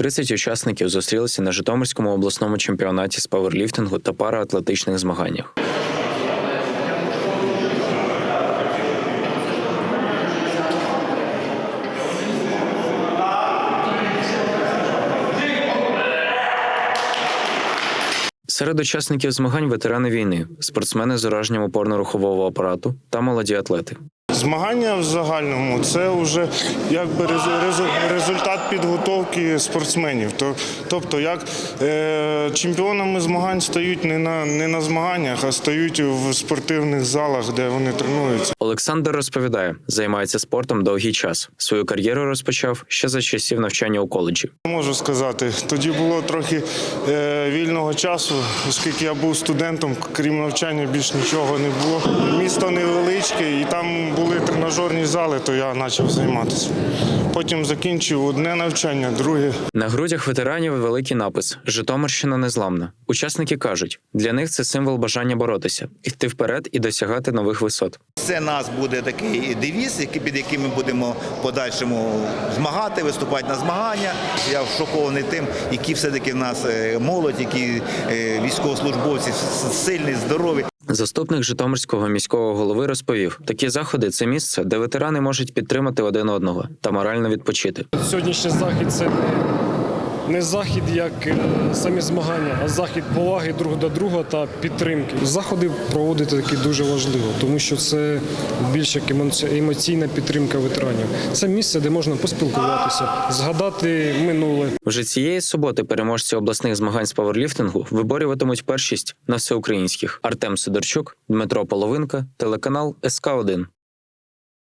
30 учасників зустрілися на Житомирському обласному чемпіонаті з паверліфтингу та параатлетичних змаганнях. Серед учасників змагань ветерани війни, спортсмени з ураженням опорно-рухового апарату та молоді атлети. Змагання в загальному це вже якби резу- резу- результат підготовки спортсменів. Тобто, як е, чемпіонами змагань стають не на не на змаганнях, а стають в спортивних залах, де вони тренуються. Олександр розповідає, займається спортом довгий час. Свою кар'єру розпочав ще за часів навчання у коледжі. Можу сказати, тоді було трохи е, вільного часу, оскільки я був студентом, крім навчання, більш нічого не було. Місто невеличке, і там були тренажерні зали, то я почав займатися. Потім закінчив одне навчання, друге. На грудях ветеранів великий напис Житомирщина незламна. Учасники кажуть, для них це символ бажання боротися, йти вперед і досягати нових висот. Це нас буде такий девіз, який- під яким ми будемо в подальшому змагати, виступати на змагання. Я шокований тим, які все-таки в нас е, молодь, які е, військовослужбовці сильні, здорові. Заступник Житомирського міського голови розповів, такі заходи це місце, де ветерани можуть підтримати один одного та морально відпочити. Сьогоднішній захід це не захід як е, самі змагання, а захід поваги друг до друга та підтримки. Заходи проводити такі дуже важливо, тому що це більш як емоційна підтримка ветеранів. Це місце, де можна поспілкуватися, згадати минуле. Вже цієї суботи переможці обласних змагань з паверліфтингу виборюватимуть першість на всеукраїнських. Артем Сидорчук, Дмитро Половинка, телеканал СК 1